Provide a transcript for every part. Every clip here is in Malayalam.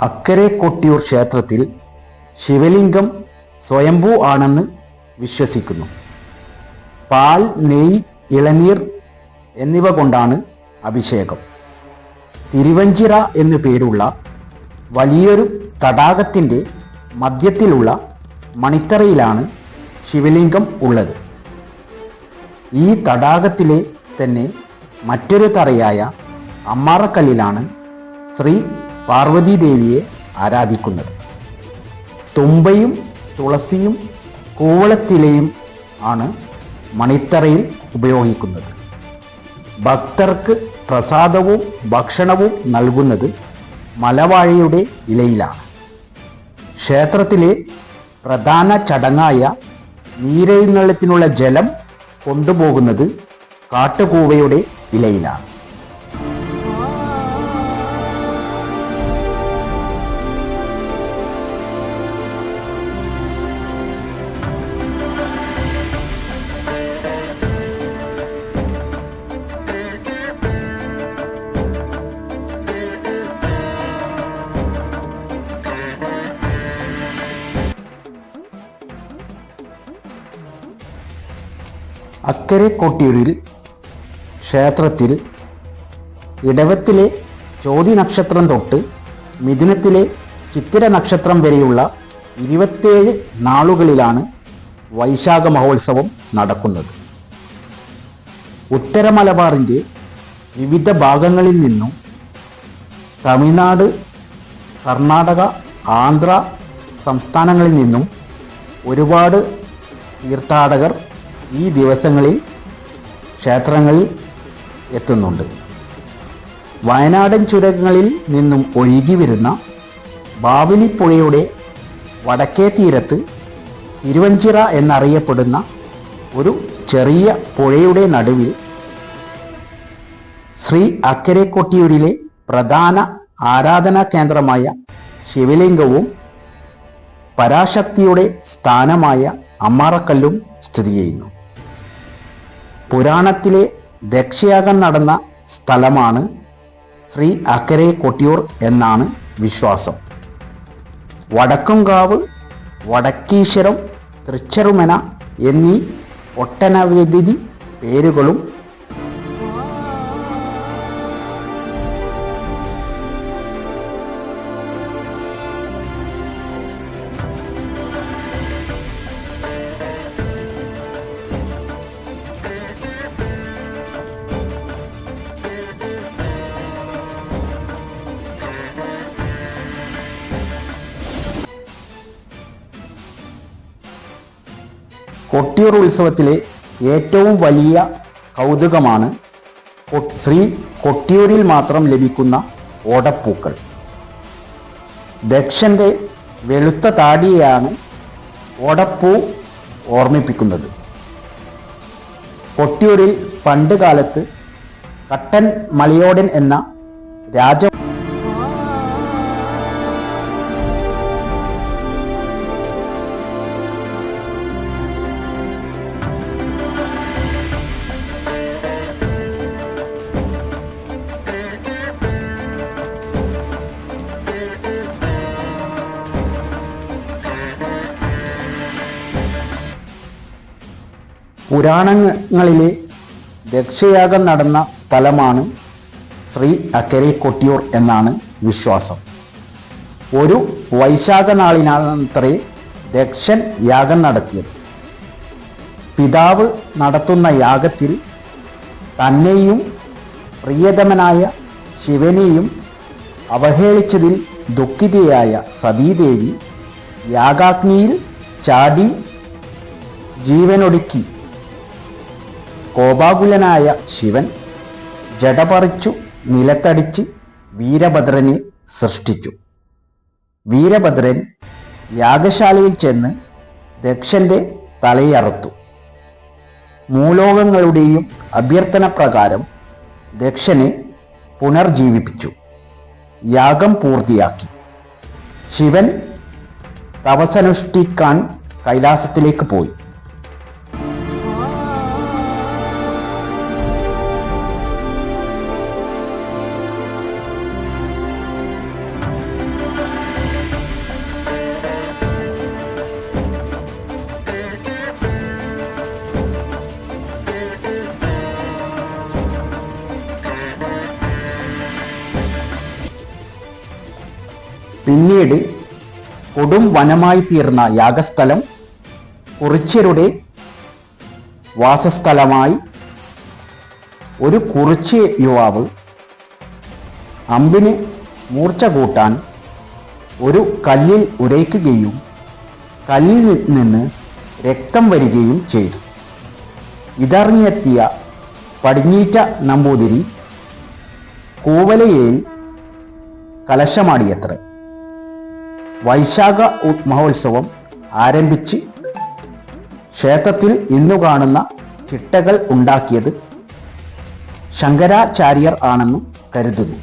അക്കരെ കൊട്ടിയൂർ ക്ഷേത്രത്തിൽ ശിവലിംഗം സ്വയംഭൂ ആണെന്ന് വിശ്വസിക്കുന്നു. പാൽ നെയ് ഇളനീർ എന്നിവ കൊണ്ടാണ് അഭിഷേകം. തിരുവഞ്ചിറ എന്നു പേരുള്ള വലിയൊരു തടാകത്തിന്റെ മധ്യത്തിലുള്ള മണിത്തറയിലാണ് ശിവലിംഗം ഉള്ളത്. ഈ തടാകത്തിലെ തന്നെ മറ്റൊരു തറയായ അമ്മാറക്കല്ലിലാണ് ശ്രീ പാർവതീദേവിയെ ആരാധിക്കുന്നത്. തുമ്പയും തുളസിയും കൂവളത്തിലയും ആണ് മണിത്തറയിൽ ഉപയോഗിക്കുന്നത്. ഭക്തർക്ക് പ്രസാദവും ഭക്ഷണവും നൽകുന്നത് മലവാഴയുടെ ഇലയിലാണ്. ക്ഷേത്രത്തിലെ പ്രധാന ചടങ്ങായ നീരെഴുന്നള്ളത്തിനുള്ള ജലം കൊണ്ടുപോകുന്നത് കാട്ടുകൂവയുടെ ഇലയിലാണ്. അക്കരെ കൊട്ടിയൂരിൽ ക്ഷേത്രത്തിൽ ഇടവത്തിലെ ചോതി നക്ഷത്രം തൊട്ട് മിഥുനത്തിലെ ചിത്തിര നക്ഷത്രം വരെയുള്ള ഇരുപത്തേഴ് നാളുകളിലാണ് വൈശാഖ മഹോത്സവം നടക്കുന്നത്. ഉത്തര മലബാറിന്റെ വിവിധ ഭാഗങ്ങളിൽ നിന്നും തമിഴ്നാട് കർണാടക ആന്ധ്ര സംസ്ഥാനങ്ങളിൽ നിന്നും ഒരുപാട് തീർത്ഥാടകർ ഈ ദിവസങ്ങളിൽ ക്ഷേത്രങ്ങളിൽ എത്തുന്നുണ്ട്. വയനാടൻ ചുരങ്ങളിൽ നിന്നും ഒഴുകി വരുന്ന ബാവലിപ്പുഴയുടെ വടക്കേ തീരത്ത് തിരുവഞ്ചിറ എന്നറിയപ്പെടുന്ന ഒരു ചെറിയ പുഴയുടെ നടുവിൽ ശ്രീ അക്കരെക്കൊട്ടിയൂരിലെ പ്രധാന ആരാധനാ കേന്ദ്രമായ ശിവലിംഗവും പരാശക്തിയുടെ സ്ഥാനമായ അമ്മാറക്കല്ലും സ്ഥിതി ചെയ്യുന്നു. പുരാണത്തിലെ ദക്ഷയാഗം നടന്ന സ്ഥലമാണ് ശ്രീ അക്കരെ കൊട്ടിയൂർ എന്നാണ് വിശ്വാസം. വടക്കുംകാവ് വടക്കീശ്വരം തൃച്ചറുമന എന്നീ ഒട്ടനവധി പേരുകളും കൊട്ടിയൂർ ഉത്സവത്തിലെ ഏറ്റവും വലിയ കൗതുകമാണ് ശ്രീ കൊട്ടിയൂരിൽ മാത്രം ലഭിക്കുന്ന ഓടപ്പൂക്കൾ. ദക്ഷന്റെ വെളുത്ത താടിയെയാണ് ഓടപ്പൂ ഓർമ്മിപ്പിക്കുന്നത്. കൊട്ടിയൂരിൽ പണ്ട് കാലത്ത് കട്ടൻ മലയോടൻ എന്ന രാജ പുരാണങ്ങളിലെ ദക്ഷയാഗം നടന്ന സ്ഥലമാണ് ശ്രീ അക്കരെ കൊട്ടിയൂർ എന്നാണ് വിശ്വാസം. ഒരു വൈശാഖ നാളിനാണത്രേ ദക്ഷൻ യാഗം നടത്തിയത്. പിതാവ് നടത്തുന്ന യാഗത്തിൽ തന്നെയും പ്രിയതമനായ ശിവനെയും അവഹേളിച്ചതിൽ ദുഃഖിതയായ സതീദേവി യാഗാഗ്നിയിൽ ചാടി ജീവനൊടുക്കി കോപാകുലനായ ശിവൻ ജടപറിച്ചു നിലത്തടിച്ച് വീരഭദ്രനെ സൃഷ്ടിച്ചു. വീരഭദ്രൻ യാഗശാലയിൽ ചെന്ന് ദക്ഷന്റെ തലയറുത്തു. മൂലോകങ്ങളുടെയും അഭ്യർത്ഥന പ്രകാരം ദക്ഷനെ പുനർജീവിപ്പിച്ചു. യാഗം പൂർത്തിയാക്കി. ശിവൻ തപസനുഷ്ഠിക്കാൻ കൈലാസത്തിലേക്ക് പോയി. പിന്നീട് കൊടും വനമായി തീർന്ന യാഗസ്ഥലം കുറിച്യരുടെ വാസസ്ഥലമായി ഒരു കുറിച്യ യുവാവ് അമ്പിന് മൂർച്ച കൂട്ടാൻ ഒരു കല്ലിൽ ഉരയ്ക്കുകയും കല്ലിൽ നിന്ന് രക്തം വരികയും ചെയ്തു. ഇതറിഞ്ഞെത്തിയ പടിഞ്ഞീറ്റ നമ്പൂതിരി കൂവലയിൽ കലശമാടിയത്ര. വൈശാഖ മഹോത്സവം ആരംഭിച്ച് ക്ഷേത്രത്തിൽ ഇന്നു കാണുന്ന ചിട്ടകൾ ഉണ്ടാക്കിയത് ശങ്കരാചാര്യർ ആണെന്ന് കരുതുന്നു.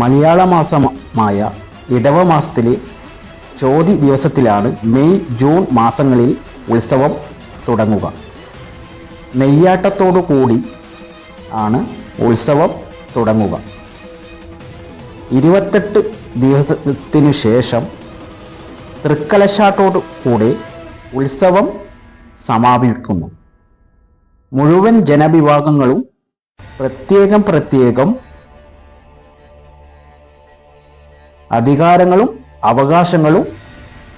മലയാള മാസമായ ഇടവ മാസത്തിലെ ചോതി ദിവസത്തിലാണ് മെയ് ജൂൺ മാസങ്ങളിൽ ഉത്സവം തുടങ്ങുക. നെയ്യാട്ടത്തോടു കൂടി ആണ് ഉത്സവം തുടങ്ങുക. ഇരുപത്തെട്ട് ദിവസത്തിനു ശേഷം തൃക്കലശാട്ടോടു കൂടെ ഉത്സവം സമാപിക്കുന്നു. മുഴുവൻ ജനവിഭാഗങ്ങളും പ്രത്യേകം പ്രത്യേകം അധികാരങ്ങളും അവകാശങ്ങളും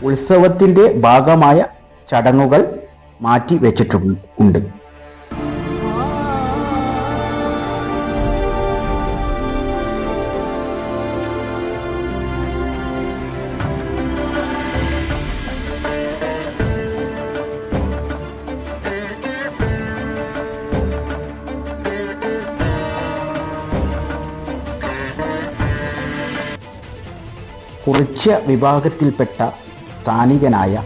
ഉത്സവത്തിന്റെ ഭാഗമായ ചടങ്ങുകൾ മാറ്റി വെച്ചിട്ടുണ്ട്. കുറിച്യ വിഭാഗത്തിൽപ്പെട്ട സ്ഥാനികനായ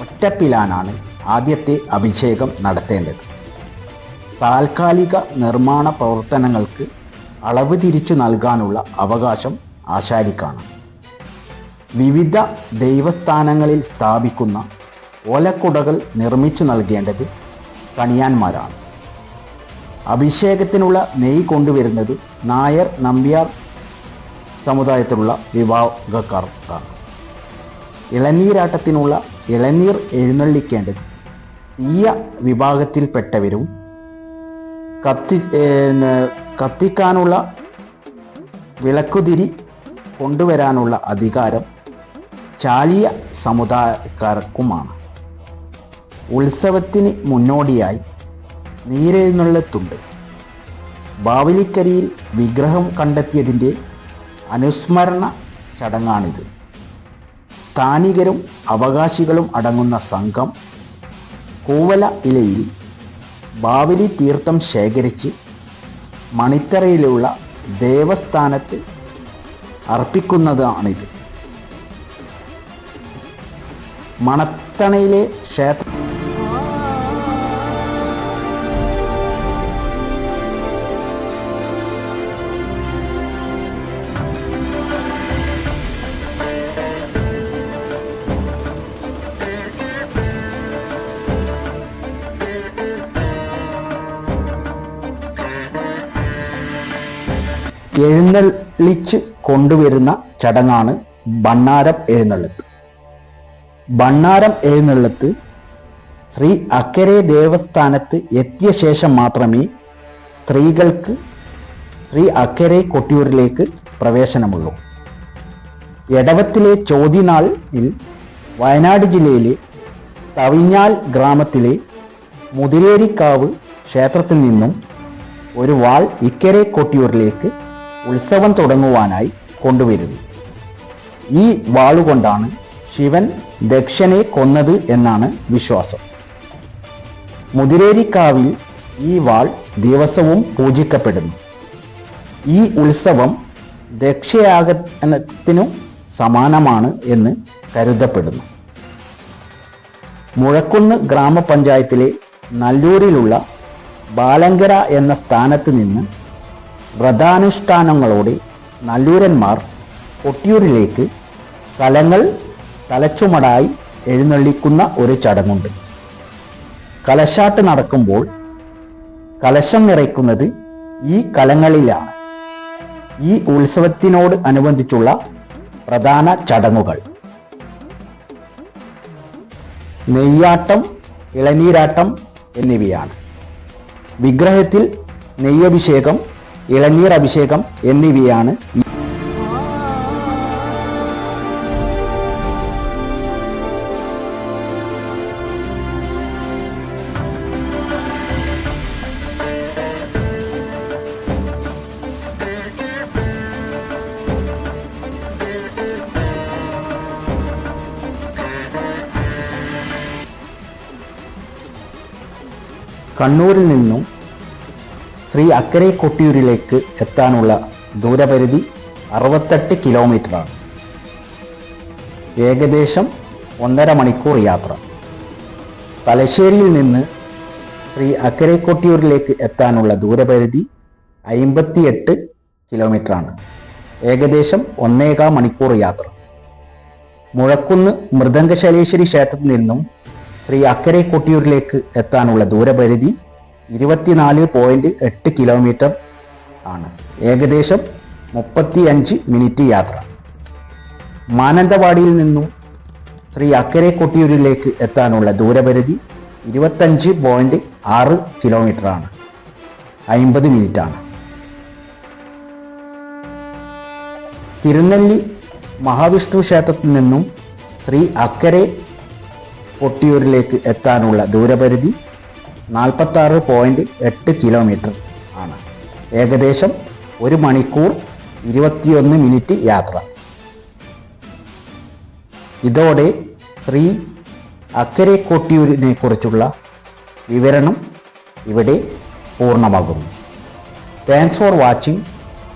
ഒറ്റപ്പിലാനാണ് ആദ്യത്തെ അഭിഷേകം നടത്തേണ്ടത്. താൽക്കാലിക നിർമ്മാണ പ്രവർത്തനങ്ങൾക്ക് അളവ് തിരിച്ചു നൽകാനുള്ള അവകാശം ആശാരിക്കാണ്. വിവിധ ദൈവസ്ഥാനങ്ങളിൽ സ്ഥാപിക്കുന്ന ഓലക്കുടകൾ നിർമ്മിച്ചു നൽകേണ്ടത് കണിയാന്മാരാണ്. അഭിഷേകത്തിനുള്ള നെയ് കൊണ്ടുവരുന്നത് നായർ നമ്പ്യാർ സമുദായത്തിലുള്ള വിഭാഗക്കാർക്കാണ് ഇളനീരാട്ടത്തിനുള്ള ഇളനീർ എഴുന്നള്ളിക്കേണ്ടത് ഈയ വിഭാഗത്തിൽപ്പെട്ടവരും കത്തി കത്തിക്കാനുള്ള വിളക്കുതിരി കൊണ്ടുവരാനുള്ള അധികാരം ചാലിയ സമുദായക്കാർക്കുമാണ്. ഉത്സവത്തിന് മുന്നോടിയായി നീരെഴുന്നള്ളത്തുണ്ട്. ബാവലിക്കരിയിൽ വിഗ്രഹം കണ്ടെത്തിയതിന്റെ അനുസ്മരണ ചടങ്ങാണിത്. സ്ഥാനികരും അവകാശികളും അടങ്ങുന്ന സംഘം കൂവല ഇലയിൽ ബാവലി തീർത്ഥം ശേഖരിച്ച് മണിത്തറയിലുള്ള ദേവസ്ഥാനത്ത് അർപ്പിക്കുന്നതാണിത്. മണത്തണയിലെ ക്ഷേത്ര എഴുന്നള്ളിച്ച് കൊണ്ടുവരുന്ന ചടങ്ങാണ് ബണ്ണാരം എഴുന്നള്ളത്ത്. ബണ്ണാരം എഴുന്നള്ളത്ത് ശ്രീ അക്കരെ ദേവസ്ഥാനത്ത് എത്തിയ ശേഷം മാത്രമേ സ്ത്രീകൾക്ക് ശ്രീ അക്കരെ കൊട്ടിയൂരിലേക്ക് പ്രവേശനമുള്ളൂ. എടവത്തിലെ ചോതിനാളിൽ വയനാട് ജില്ലയിലെ തവിഞ്ഞാൽ ഗ്രാമത്തിലെ മുതിരേരിക്കാവ് ക്ഷേത്രത്തിൽ നിന്നും ഒരു വാൾ ഇക്കരെ കൊട്ടിയൂരിലേക്ക് ഉത്സവം തുടങ്ങുവാനായി കൊണ്ടുവരുന്നു. ഈ വാളുകൊണ്ടാണ് ശിവൻ ദക്ഷനെ കൊന്നത് എന്നാണ് വിശ്വാസം. മുതിരേരിക്കാവിൽ ഈ വാൾ ദിവസവും പൂജിക്കപ്പെടുന്നു. ഈ ഉത്സവം ദക്ഷയാഗത്തിനു സമാനമാണ് എന്ന് കരുതപ്പെടുന്നു. മുഴക്കുന്ന് ഗ്രാമപഞ്ചായത്തിലെ നല്ലൂരിലുള്ള ബാലങ്കര എന്ന സ്ഥാനത്ത് നിന്ന് വ്രതാനുഷ്ഠാനങ്ങളോടെ നല്ലൂരന്മാർ കൊട്ടിയൂരിലേക്ക് കലങ്ങൾ തലച്ചുമടായി എഴുന്നള്ളിക്കുന്ന ഒരു ചടങ്ങുണ്ട്. കലശാട്ട് നടക്കുമ്പോൾ കലശം നിറയ്ക്കുന്നത് ഈ കലങ്ങളിലാണ്. ഈ ഉത്സവത്തിനോട് അനുബന്ധിച്ചുള്ള പ്രധാന ചടങ്ങുകൾ. നെയ്യാട്ടം ഇളനീരാട്ടം എന്നിവയാണ്. വിഗ്രഹത്തിൽ നെയ്യഭിഷേകം ഇളനീർ അഭിഷേകം എന്നിവയാണ് കണ്ണൂരിൽ നിന്നും ശ്രീ അക്കരെ കൊട്ടിയൂരിലേക്ക് എത്താനുള്ള ദൂരപരിധി അറുപത്തെട്ട് കിലോമീറ്ററാണ്. ഏകദേശം ഒന്നര മണിക്കൂർ യാത്ര. തലശ്ശേരിയിൽ നിന്ന് ശ്രീ അക്കരെ കൊട്ടിയൂരിലേക്ക് എത്താനുള്ള ദൂരപരിധി അയിമ്പത്തിയെട്ട് കിലോമീറ്ററാണ്. ഏകദേശം ഒന്നേകാം മണിക്കൂർ യാത്ര. മുഴക്കുന്ന് മൃദംഗശലേശ്വരി ക്ഷേത്രത്തിൽ നിന്നും ശ്രീ അക്കരെ കൊട്ടിയൂരിലേക്ക് എത്താനുള്ള ദൂരപരിധി ഇരുപത്തിനാല് പോയിന്റ് എട്ട് കിലോമീറ്റർ ആണ്. ഏകദേശം മുപ്പത്തി അഞ്ച് മിനിറ്റ് യാത്ര. മാനന്തവാടിയിൽ നിന്നും ശ്രീ അക്കരെ കൊട്ടിയൂരിലേക്ക് എത്താനുള്ള ദൂരപരിധി ഇരുപത്തഞ്ച് പോയിന്റ് ആറ് കിലോമീറ്റർ ആണ്. അയിമ്പത് മിനിറ്റ് ആണ്. തിരുനെല്ലി മഹാവിഷ്ണു ക്ഷേത്രത്തിൽ നിന്നും ശ്രീ അക്കരെ കൊട്ടിയൂരിലേക്ക് എത്താനുള്ള ദൂരപരിധി നാൽപ്പത്താറ് പോയിന്റ് എട്ട് കിലോമീറ്റർ ആണ്. ഏകദേശം ഒരു മണിക്കൂർ ഇരുപത്തിയൊന്ന് മിനിറ്റ് യാത്ര. ഇതോടെ ശ്രീ അക്കരെ കൊട്ടിയൂരിനെ കുറിച്ചുള്ള വിവരണം ഇവിടെ പൂർണമാകുന്നു. Thanks for watching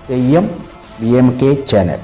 Theyyam B M K channel